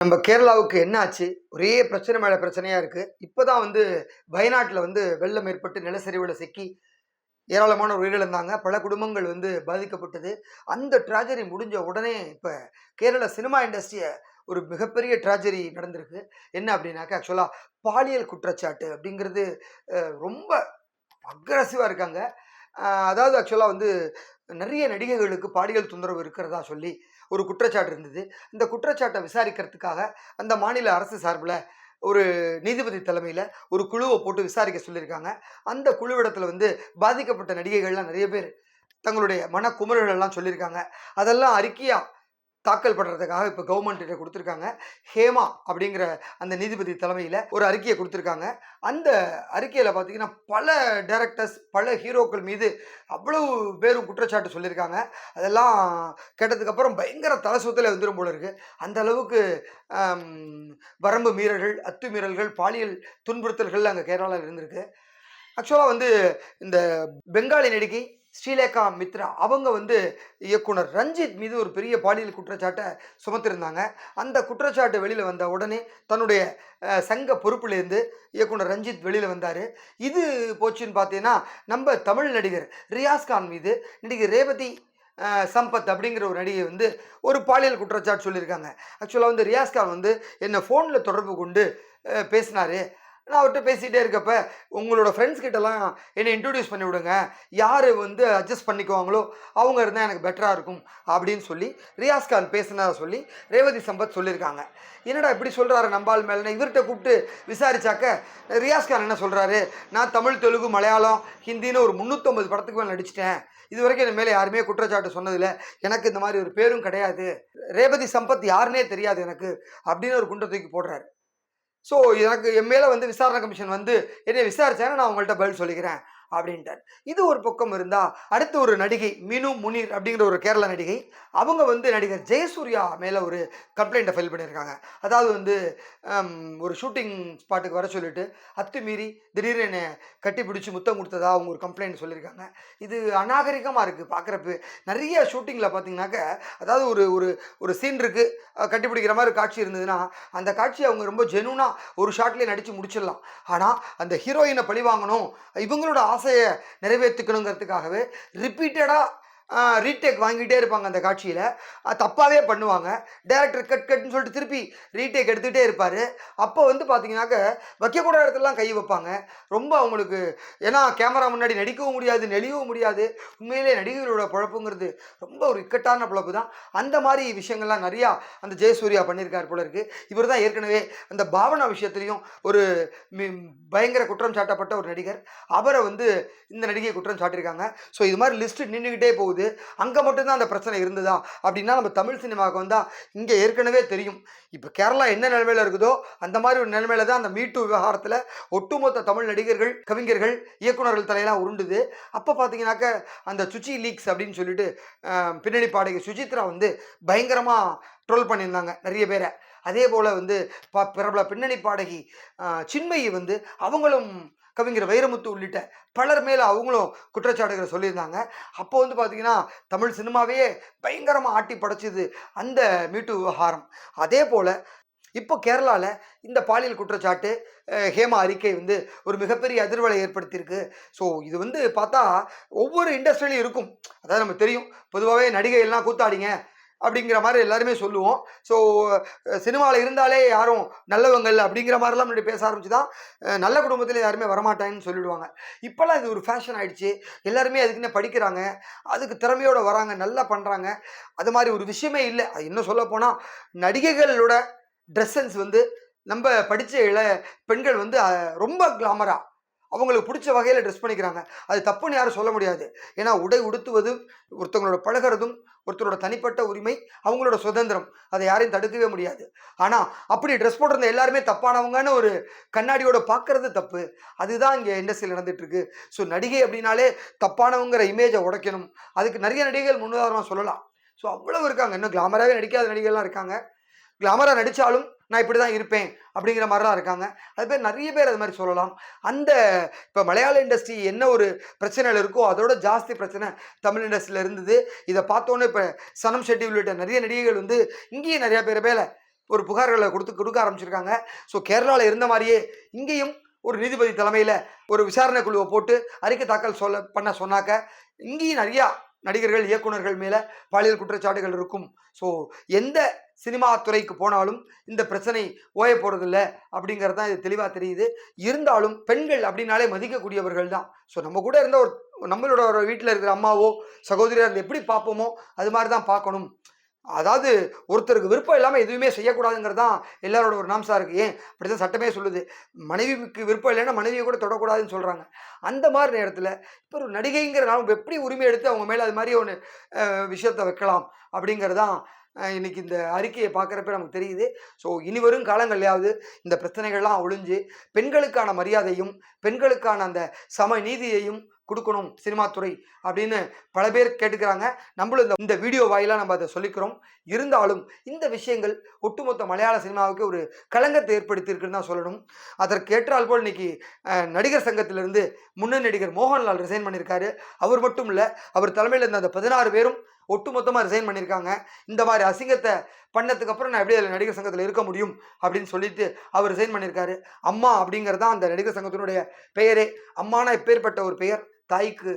நம்ம கேரளாவுக்கு என்ன ஆச்சு ஒரே பிரச்சனை மேலே பிரச்சனையாக இருக்குது இப்போ தான் வந்து வயநாட்டில் வந்து வெள்ளம் ஏற்பட்டு நிலச்சரிவில் சிக்கி ஏராளமான உயிரிழந்தாங்க பல குடும்பங்கள் வந்து பாதிக்கப்பட்டது. அந்த ட்ராஜடி முடிஞ்ச உடனே இப்போ கேரள சினிமா இண்டஸ்ட்ரியை ஒரு மிகப்பெரிய ட்ராஜடி நடந்திருக்கு. என்ன அப்படின்னாக்கா ஆக்சுவலாக பாலியல் குற்றச்சாட்டு அப்படிங்கிறது ரொம்ப அக்ரஸிவாக இருக்காங்க. அதாவது ஆக்சுவலாக வந்து நிறைய நடிகைகளுக்கு பாலியல் தொந்தரவு இருக்கிறதா சொல்லி ஒரு குற்றச்சாட்டு இருந்தது. இந்த குற்றச்சாட்டை விசாரிக்கிறதுக்காக அந்த மாநில அரசு சார்பில் ஒரு நீதிபதி தலைமையில் ஒரு குழுவை போட்டு விசாரிக்க சொல்லியிருக்காங்க. அந்த குழுவிடத்தில் வந்து பாதிக்கப்பட்ட நடிகைகள்லாம் நிறைய பேர் தங்களுடைய மன சொல்லியிருக்காங்க. அதெல்லாம் அறிக்கையாக தாக்கல் பண்ணுறதுக்காக இப்போ கவர்மெண்ட் கொடுத்துருக்காங்க. ஹேமா அப்படிங்கிற அந்த நீதிபதி தலைமையில் ஒரு அறிக்கையை கொடுத்துருக்காங்க. அந்த அறிக்கையில் பார்த்தீங்கன்னா பல டேரக்டர்ஸ் பல ஹீரோக்கள் மீது அவ்வளவு பேரும் குற்றச்சாட்டு சொல்லியிருக்காங்க. அதெல்லாம் கேட்டதுக்கப்புறம் பயங்கர தலை வந்துடும் போல இருக்குது அந்த அளவுக்கு வரம்பு மீறல்கள் அத்துமீறல்கள் பாலியல் துன்புறுத்தல்கள் அங்கே கேரளாவில் இருந்திருக்கு. ஆக்சுவலாக வந்து இந்த பெங்காலி நடிகை ஸ்ரீலேகா மித்ரா அவங்க வந்து இயக்குனர் ரஞ்சித் மீது ஒரு பெரிய பாலியல் குற்றச்சாட்டை சுமத்திருந்தாங்க. அந்த குற்றச்சாட்டு வெளியில் வந்த உடனே தன்னுடைய சங்க பொறுப்புலேருந்து இயக்குனர் ரஞ்சித் வெளியில் வந்தார். இது போச்சுன்னு பார்த்தீங்கன்னா நம்ம தமிழ் நடிகர் ரியாஸ்கான் மீது நடிகர் ரேவதி சம்பத் அப்படிங்கிற ஒரு நடிகை வந்து ஒரு பாலியல் குற்றச்சாட்டு சொல்லியிருக்காங்க. ஆக்சுவலாக வந்து ரியாஸ் கான் வந்து என்னை ஃபோனில் தொடர்பு கொண்டு பேசினார் பேசினாரு. நான் அவர்கிட்ட பேசிகிட்டே இருக்கப்ப உங்களோட ஃப்ரெண்ட்ஸ் கிட்டலாம் என்னை இன்ட்ரடியூஸ் பண்ணி விடுங்க யார் வந்து அட்ஜஸ்ட் பண்ணிக்குவாங்களோ அவங்க இருந்தால் எனக்கு பெட்டராக இருக்கும் அப்படின்னு சொல்லி ரியாஸ் கான் பேசினதா சொல்லி ரேவதி சம்பத் சொல்லியிருக்காங்க என்னடா இப்படி சொல்கிறாரு நம்பால் மேலே இவர்கிட்ட கூப்பிட்டு விசாரிச்சாக்க ரியாஸ் கான் என்ன சொல்கிறாரு நான் தமிழ் தெலுங்கு மலையாளம் ஹிந்தின்னு ஒரு முந்நூற்றம்பது படத்துக்கு மேலே நடிச்சிட்டேன். இது வரைக்கும் என் மேலே யாருமே குற்றச்சாட்டு சொன்னதில்லை. எனக்கு இந்த மாதிரி ஒரு பேரும் கிடையாது. ரேவதி சம்பத் யாருன்னே தெரியாது எனக்கு அப்படின்னு ஒரு குண்டை தூக்கி போடுறாரு. ஸோ எனக்கு என் மேலே வந்து விசாரணை கமிஷன் வந்து என்னை விசாரிச்சாங்க நான் உங்கள்கிட்ட பதில் சொல்லிக்கிறேன். அப்படின்ட்டார் இது ஒரு பக்கம் இருந்தால் அடுத்து ஒரு நடிகை மினு முனீர் அப்படிங்கிற ஒரு கேரள நடிகை அவங்க வந்து நடிகர் ஜெயசூர்யா மேலே ஒரு கம்ப்ளைண்ட்டை ஃபைல் பண்ணியிருக்காங்க அதாவது வந்து ஒரு ஷூட்டிங் ஸ்பாட்டுக்கு வர சொல்லிட்டு அத்துமீறி திடீர்னு என்னை கட்டி பிடிச்சி முத்தம் கொடுத்ததா அவங்க ஒரு கம்ப்ளைண்ட் சொல்லியிருக்காங்க இது அநாகரிகமாக இருக்குது பார்க்குறப்ப நிறைய ஷூட்டிங்கில் பார்த்தீங்கன்னாக்க அதாவது ஒரு ஒரு ஒரு சீன் இருக்குது கட்டிப்பிடிக்கிற மாதிரி காட்சி இருந்ததுன்னா அந்த காட்சியை அவங்க ரொம்ப ஜெனுனாக ஒரு ஷாட்லேயே நடித்து முடிச்சிடலாம். ஆனால் அந்த ஹீரோயினை பழி வாங்கணும் இவங்களோட ஆசையை நிறைவேற்றிக்கணுங்கிறதுக்காகவே ரிப்பீட்டடாக ரீடேக் வாங்கிட்டே இருப்பாங்க அந்த காட்சியில். தப்பாகவே பண்ணுவாங்க. டேரக்டர் கட் கட்னு சொல்லிட்டு திருப்பி ரீடேக் எடுத்துகிட்டே இருப்பார். அப்போ வந்து பார்த்தீங்கன்னாக்க வைக்கக்கூடாத இடத்துலலாம் கை வைப்பாங்க. ரொம்ப அவங்களுக்கு ஏன்னா கேமரா முன்னாடி நடிக்கவும் முடியாது நெளியவும் முடியாது. உண்மையிலே நடிகர்களோட பழப்புங்கிறது ரொம்ப ஒரு இக்கட்டான பழப்பு தான் அந்த மாதிரி விஷயங்கள்லாம் நிறையா அந்த ஜெயசூர்யா பண்ணியிருக்கார் போல இருக்குது இவர் தான் ஏற்கனவே அந்த பாவனா விஷயத்துலையும் ஒரு மி- பயங்கர குற்றம் சாட்டப்பட்ட ஒரு நடிகர். அவரை வந்து இந்த நடிகை குற்றம் சாட்டியிருக்காங்க. ஸோ இது மாதிரி லிஸ்ட்டு நின்றுக்கிட்டே போகுது. அங்கே மட்டும்தான் அந்த பிரச்சனை இருந்ததா? அப்படின்னா நம்ம தமிழ் சினிமாவுக்கு வந்தால் இங்கே ஏற்கனவே தெரியும். இப்போ கேரளா என்ன நிலைமையில் இருக்குதோ அந்த மாதிரி ஒரு நிலைமையில தான் அந்த மீட்டு விவகாரத்தில் ஒட்டுமொத்த தமிழ் நடிகர்கள் கவிஞர்கள் இயக்குனர்கள் தலையெல்லாம் உருண்டுது. அப்போ பார்த்தீங்கன்னாக்க அந்த சுச்சி லீக்ஸ் அப்படின்னு சொல்லிட்டு பின்னணி பாடகி சுஜித்ரா வந்து பயங்கரமாக ட்ரோல் பண்ணியிருந்தாங்க நிறைய பேரை. அதே போல் வந்து ப பிரபல பின்னணி பாடகி சின்மயி வந்து அவங்களும் கவிஞர் வைரமுத்து உள்ளிட்ட பலர் மேலே அவங்களும் குற்றச்சாட்டுகளை சொல்லியிருந்தாங்க. அப்போ வந்து பார்த்தீங்கன்னா தமிழ் சினிமாவே பயங்கரமாக ஆட்டி படைச்சிது அந்த மீட்டு விவகாரம். அதே போல் இப்போ கேரளாவில் இந்த பாலியல் குற்றச்சாட்டு ஹேமா அறிக்கை வந்து ஒரு மிகப்பெரிய அதிர்வலை ஏற்படுத்தியிருக்கு. ஸோ இது வந்து பார்த்தா ஒவ்வொரு இண்டஸ்ட்ரியிலையும் இருக்கும். அதாவது நம்ம தெரியும் பொதுவாகவே நடிகை எல்லாம் கூத்தாடிங்க. அப்படிங்கிற மாதிரி எல்லாருமே சொல்லுவோம். ஸோ சினிமாவில் இருந்தாலே யாரும் நல்லவங்கள் அப்படிங்கிற மாதிரிலாம் முன்னாடி பேச ஆரம்பிச்சு தான் நல்ல குடும்பத்தில் யாருமே வரமாட்டாங்கன்னு சொல்லிடுவாங்க. இப்போல்லாம் இது ஒரு ஃபேஷன் ஆகிடுச்சு எல்லாருமே அதுக்குன்னு படிக்கிறாங்க. அதுக்கு திறமையோடு வராங்க. நல்லா பண்ணுறாங்க அது மாதிரி ஒரு விஷயமே இல்லை. அது இன்னும் சொல்ல போனால் நடிகைகளோட ட்ரெஸ் சென்ஸ் வந்து நம்ம படித்த இள பெண்கள் வந்து ரொம்ப கிளாமராக அவங்களுக்கு பிடிச்ச வகையில் ட்ரெஸ் பண்ணிக்கிறாங்க. அது தப்புன்னு யாரும் சொல்ல முடியாது. ஏன்னா உடை உடுத்துவது ஒருத்தவங்களோட பழகிறதும் ஒருத்தரோட தனிப்பட்ட உரிமை அவங்களோட சுதந்திரம். அதை யாரையும் தடுக்கவே முடியாது. ஆனால் அப்படி ட்ரெஸ் போட்டிருந்த எல்லாருமே தப்பானவங்கன்னு ஒரு கண்ணாடியோட பார்க்கறது தப்பு. அதுதான் இங்கே இண்டஸ்ட்ரியில் நடந்துகிட்ருக்கு ஸோ நடிகை அப்படின்னாலே தப்பானவங்கிற இமேஜை உடைக்கணும். அதுக்கு நிறைய நடிகைகள் முன்னுதாரணமாக சொல்லலாம். ஸோ அவ்வளவு இருக்காங்க. இன்னும் கிளாமராகவே நடிக்காத நடிகைகள்லாம் இருக்காங்க. கிளாமராக நடித்தாலும் நான் இப்படி தான் இருப்பேன் அப்படிங்கிற மாதிரிலாம் இருக்காங்க. அது பேர் நிறைய பேர் அது மாதிரி சொல்லலாம். அந்த இப்போ மலையாள இண்டஸ்ட்ரி என்ன ஒரு பிரச்சனையில் இருக்கோ அதோட ஜாஸ்தி பிரச்சனை தமிழ் இண்டஸ்ட்ரியில் இருந்தது. இதை பார்த்தோன்னே இப்போ சனம் ஷெட்டி உள்ளிட்ட நிறைய நடிகைகள் வந்து இங்கேயும் நிறையா பேர் மேலே ஒரு புகார்களை கொடுத்து கொடுக்க ஆரம்பிச்சிருக்காங்க. ஸோ கேரளாவில் இருந்த மாதிரியே இங்கேயும் ஒரு நீதிபதி தலைமையில் ஒரு விசாரணை குழுவை போட்டு அறிக்கை தாக்கல் சொல்ல பண்ண சொன்னாக்க இங்கேயும் நிறையா நடிகர்கள் இயக்குனர்கள் மேலே பாலியல் குற்றச்சாட்டுகள் இருக்கும். ஸோ எந்த சினிமா துறைக்கு போனாலும் இந்த பிரச்சனை ஓய போகிறதில்ல அப்படிங்கிறது தான் இது தெளிவாக தெரியுது. இருந்தாலும் பெண்கள் அப்படின்னாலே மதிக்கக்கூடியவர்கள் தான். ஸோ நம்ம கூட இருந்த ஒரு நம்மளோட ஒரு வீட்டில் இருக்கிற அம்மாவோ சகோதரியாக இருந்து எப்படி பார்ப்போமோ அது மாதிரி தான் பார்க்கணும். அதாவது ஒருத்தருக்கு விருப்பம் இல்லாமல் எதுவுமே செய்யக்கூடாதுங்கிறது தான் எல்லாரோட ஒரு நாம்சா இருக்குது ஏன்? அப்படி தான் சட்டமே சொல்லுது. மனைவிக்கு விருப்பம் இல்லைன்னா மனைவியை கூட தொடக்கூடாதுன்னு சொல்கிறாங்க அந்த மாதிரி நேரத்தில் இப்போ ஒரு நடிகைங்கிறனால எப்படி உரிமை எடுத்து அவங்க மேலே அது மாதிரி ஒன்று விஷயத்தை வைக்கலாம் அப்படிங்கிறதான் அஹ், இன்னைக்கு இந்த அறிக்கையை பார்க்குறப்ப நமக்கு தெரியுது. ஸோ இனி வரும் காலங்கள்லையாவது இந்த பிரச்சனைகள்லாம் ஒழிஞ்சு பெண்களுக்கான மரியாதையும் பெண்களுக்கான அந்த சம நீதியையும் கொடுக்கணும் சினிமா துறை அப்படின்னு பல பேர் கேட்டுக்கிறாங்க. நம்மளும் இந்த இந்த வீடியோ வாயிலாக நம்ம அதை சொல்லிக்கிறோம். இருந்தாலும் இந்த விஷயங்கள் ஒட்டுமொத்த மலையாள சினிமாவுக்கு ஒரு களங்கத்தை ஏற்படுத்தியிருக்குன்னு தான் சொல்லணும். அதற்கேற்றால் போல் இன்னைக்கு நடிகர் சங்கத்திலிருந்து முன்னணி நடிகர் மோகன்லால் ரிசைன் பண்ணியிருக்காரு. அவர் மட்டும் இல்லை அவர் தலைமையில் இருந்த அந்த பதினாறு பேரும் ஒட்டுமொத்தமாக ரிசைன் பண்ணியிருக்காங்க. இந்த மாதிரி அசிங்கத்தை பண்ணதுக்கு அப்புறம் நான் எப்படி அதில் நடிகர் சங்கத்தில் இருக்க முடியும் அப்படின்னு சொல்லிட்டு அவர் ரிசைன் பண்ணியிருக்காரு. அம்மா அப்படிங்கிறது தான் அந்த நடிகர் சங்கத்தினுடைய பெயரே. அம்மானா இப்பேற்பட்ட ஒரு பெயர்? தாய்க்கு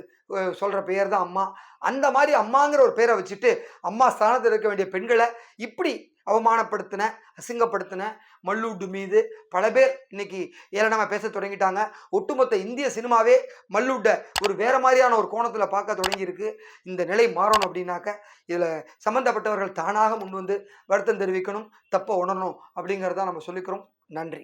சொல்கிற பெயர் தான் அம்மா. அந்த மாதிரி அம்மாங்கிற ஒரு பேரை வச்சுட்டு அம்மா ஸ்தானத்தில் இருக்க வேண்டிய பெண்களை இப்படி அவமானப்படுத்தின அசிங்கப்படுத்தின மல்லூட்டு மீது பல பேர் இன்னைக்கு ஏளனமாக பேச தொடங்கிட்டாங்க. ஒட்டுமொத்த இந்திய சினிமாவே மல்லூட்டை ஒரு வேற மாதிரியான ஒரு கோணத்தில் பார்க்க தொடங்கியிருக்கு. இந்த நிலை மாறணும் அப்படின்னாக்க இதில் சம்மந்தப்பட்டவர்கள் தானாக முன் வந்து வருத்தம் தெரிவிக்கணும் தப்பை உணரணும் அப்படிங்கிறத நம்ம சொல்லிக்கிறோம். நன்றி.